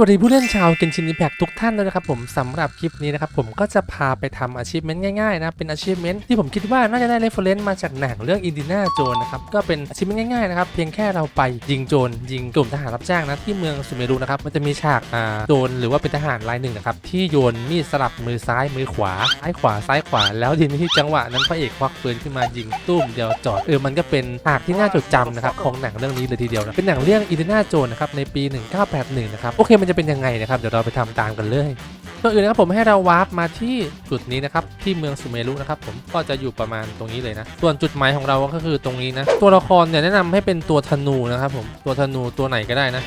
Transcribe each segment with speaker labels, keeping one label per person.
Speaker 1: สวัสดีผู้เล่นชาวเกนชินอิมแพกทุกท่านเลยนะครับผมสำหรับคลิปนี้นะครับผมก็จะพาไปทำอาชีพเมนง่ายๆนะเป็นอาชีพเมนที่ผมคิดว่าน่าจะได้เรฟเฟรนซ์มาจากหนังเรื่องอินดิน่าโจนนะครับก็เป็นอาชีพเมนง่ายๆนะครับเพียงแค่เราไปยิงโจรยิงกลุ่มทหารรับจ้างนะที่เมืองสุเมรุนะครับมันจะมีฉากอ่าโจรหรือว่าเป็นทหารรายหนึ่งนะครับที่โยนมีดสลับมือซ้ายมือขวาซ้ายขวาซ้ายขวา แล้วทีนี้จังหวะนั้นพระเอกควักปืนขึ้นมายิงตุ้มเดียวจอดเออมันก็เป็นฉากที่น่าจดจำนะครับของหนังเรื่องนี้เลยทีเดียวนะเป็นหนังเรื่องอินดิน่าโจนนะครับในปี 1981นะครับโอเคมันจะเป็นยังไงนะครับเดี๋ยวเราไปทำตามกันเลยก่อนอื่นนะครับผมให้เราวาร์ปมาที่จุดนี้นะครับที่เมืองสุเมรุนะครับผมก็จะอยู่ประมาณตรงนี้เลยนะส่วนจุดหมายของเราก็คือตรงนี้นะตัวละครเนี่ยแนะนำให้เป็นตัวธนูนะครับผมตัวธนูตัวไหนก็ได้นะ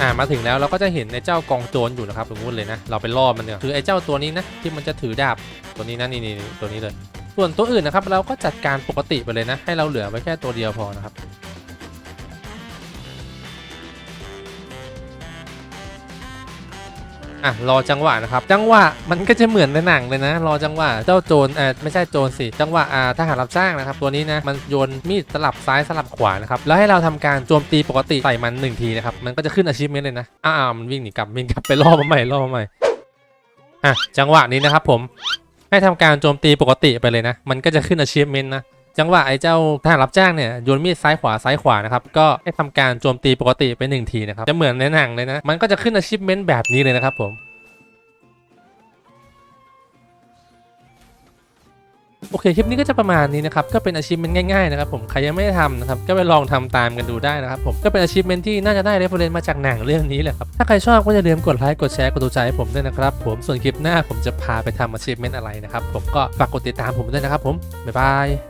Speaker 1: อ่ามาถึงแล้วเราก็จะเห็นไอ้เจ้ากองโจรอยู่นะครับตรงนู้นเลยนะเราไปล่อมันเนี่ยคือไอ้เจ้าตัวนี้นะที่มันจะถือดาบตัวนี้นะนี่นี่นี่ตัวนี้เลย ส่วนตัวอื่นนะครับเราก็จัดการปกติไปเลยนะ ให้เราเหลือไว้แค่ตัวเดียวพอนะครับอะรอจังหวะนะครับ จังหวะมันก็จะเหมือนในหนังเลยนะ รอจังหวะเจ้าโจรเออไม่ใช่โจรสิจังหวะอ่าทหารรับจ้างนะครับ ตัวนี้นะมันโยนมีดสลับซ้ายสลับขวานะครับแล้วให้เราทำการโจมตีปกติใส่มันหนึ่งทีนะครับมันก็จะขึ้นอาชีพเมนเลยนะอ้าวมันวิ่งหนีกลับวิ่งกลับไปล่อมาใหม่ล่อมาใหม่อะจังหวะนี้นะครับผม ให้ทำการโจมตีปกติไปเลยนะ มันก็จะขึ้น Achievement นะ จังหวะไอ้เจ้าทหารรับจ้างเนี่ยโยนมีดซ้ายขวาซ้ายขวานะครับ ก็ให้ทำการโจมตีปกติไปหนึ่งทีนะครับ จะเหมือนในหนังเลยนะ มันก็จะขึ้น Achievement แบบนี้เลยนะครับผม โอเคคลิปนี้ก็จะประมาณนี้นะครับก็เป็นอาชีพเมนง่ายๆนะครับผมใครยังไม่ได้ทำนะครับก็ไปลองทำตามกันดูได้นะครับผมก็เป็นอาชีพเมนที่น่าจะได้เรฟเฟรนซ์มาจากหนังเรื่องนี้แหละครับถ้าใครชอบก็อย่าลืมกดไลค์กดแชร์กดติดใจให้ผมด้วยนะครับผมส่วนคลิปหน้าผมจะพาไปทำอาชีพเมนอะไรนะครับผมก็ฝากกดติดตามผมด้วยนะครับผมบ๊ายบาย